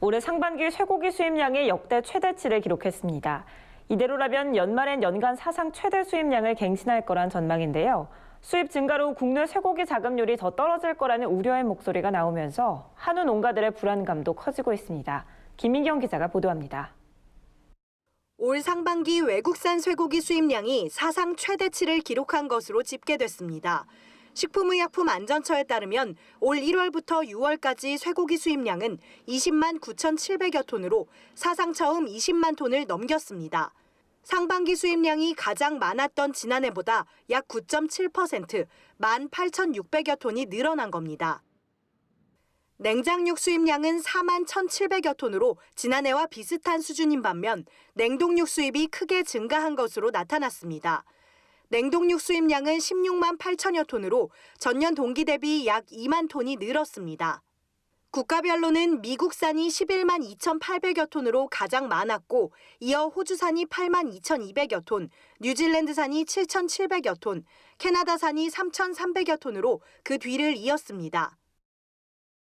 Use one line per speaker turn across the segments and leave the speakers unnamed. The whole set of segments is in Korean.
올해 상반기 쇠고기 수입량이 역대 최대치를 기록했습니다. 이대로라면 연말엔 연간 사상 최대 수입량을 갱신할 거란 전망인데요. 수입 증가로 국내 쇠고기 자급률이 더 떨어질 거라는 우려의 목소리가 나오면서 한우 농가들의 불안감도 커지고 있습니다. 김민경 기자가 보도합니다.
올 상반기 외국산 쇠고기 수입량이 사상 최대치를 기록한 것으로 집계됐습니다. 식품의약품안전처에 따르면 올 1월부터 6월까지 쇠고기 수입량은 20만 9,700여 톤으로 사상 처음 20만 톤을 넘겼습니다. 상반기 수입량이 가장 많았던 지난해보다 약 9.7%, 1만 8,600여 톤이 늘어난 겁니다. 냉장육 수입량은 4만 1,700여 톤으로 지난해와 비슷한 수준인 반면 냉동육 수입이 크게 증가한 것으로 나타났습니다. 냉동육 수입량은 16만 8천여 톤으로 전년 동기 대비 약 2만 톤이 늘었습니다. 국가별로는 미국산이 11만 2,800여 톤으로 가장 많았고 이어 호주산이 8만 2,200여 톤, 뉴질랜드산이 7,700여 톤, 캐나다산이 3,300여 톤으로 그 뒤를 이었습니다.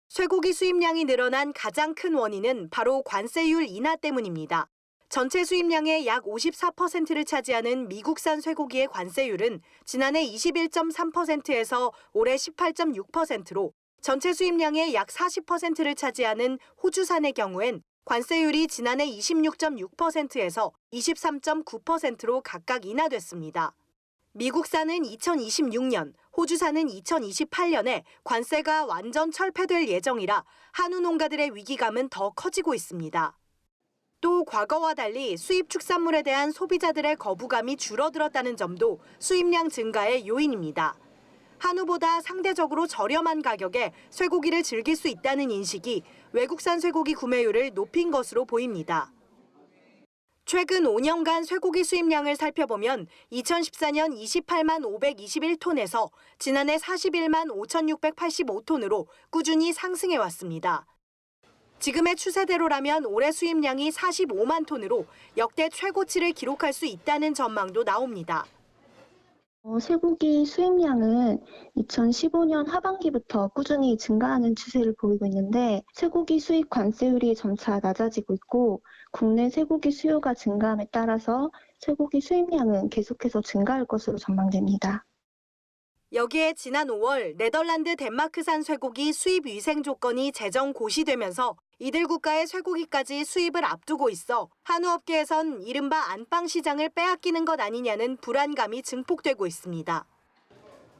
쇠고기 수입량이 늘어난 가장 큰 원인은 바로 관세율 인하 때문입니다. 전체 수입량의 약 54%를 차지하는 미국산 쇠고기의 관세율은 지난해 21.3%에서 올해 18.6%로 전체 수입량의 약 40%를 차지하는 호주산의 경우엔 관세율이 지난해 26.6%에서 23.9%로 각각 인하됐습니다. 미국산은 2026년, 호주산은 2028년에 관세가 완전 철폐될 예정이라 한우 농가들의 위기감은 더 커지고 있습니다. 또 과거와 달리 수입 축산물에 대한 소비자들의 거부감이 줄어들었다는 점도 수입량 증가의 요인입니다. 한우보다 상대적으로 저렴한 가격에 쇠고기를 즐길 수 있다는 인식이 외국산 쇠고기 구매율을 높인 것으로 보입니다. 최근 5년간 쇠고기 수입량을 살펴보면 2014년 28만 521톤에서 지난해 41만 5,685톤으로 꾸준히 상승해 왔습니다. 지금의 추세대로라면 올해 수입량이 45만 톤으로 역대 최고치를 기록할 수 있다는 전망도 나옵니다.
어, 쇠고기 수입량은 2015년 하반기부터 꾸준히 증가하는 추세를 보이고 있는데 쇠고기 수입 관세율이 점차 낮아지고 있고 국내 쇠고기 수요가 증가함에 따라서 쇠고기 수입량은 계속해서 증가할 것으로 전망됩니다.
여기에 지난 5월 네덜란드 덴마크산 쇠고기 수입 위생 조건이 재정 고시되면서 이들 국가의 쇠고기까지 수입을 앞두고 있어 한우업계에선 이른바 안방 시장을 빼앗기는 것 아니냐는 불안감이 증폭되고 있습니다.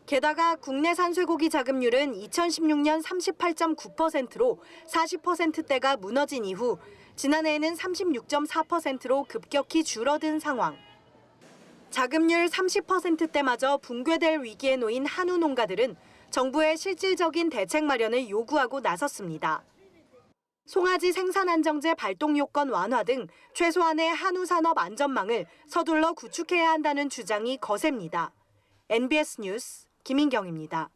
게다가 국내산 쇠고기 자급률은 2016년 38.9%로 40%대가 무너진 이후 지난해에는 36.4%로 급격히 줄어든 상황. 자급률 30%대마저 붕괴될 위기에 놓인 한우 농가들은 정부의 실질적인 대책 마련을 요구하고 나섰습니다. 송아지 생산 안정제 발동 요건 완화 등 최소한의 한우 산업 안전망을 서둘러 구축해야 한다는 주장이 거셉니다. NBS 뉴스 김인경입니다.